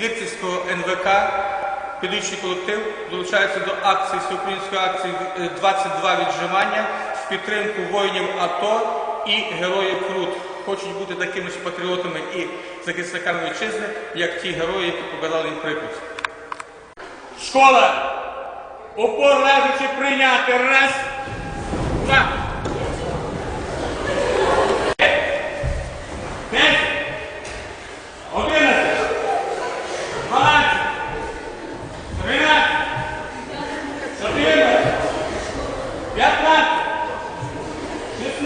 Ліпцівського НВК, педагогічний колектив, долучається до акції всеукраїнської акції 22 е, віджимання в підтримку воїнів АТО і героїв Крут. Хочуть бути такими ж патріотами і захисниками вітчизни, як ті герої, які побирали їм припуск. Школа! Упор лежачи прийняти раз.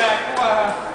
Tá, com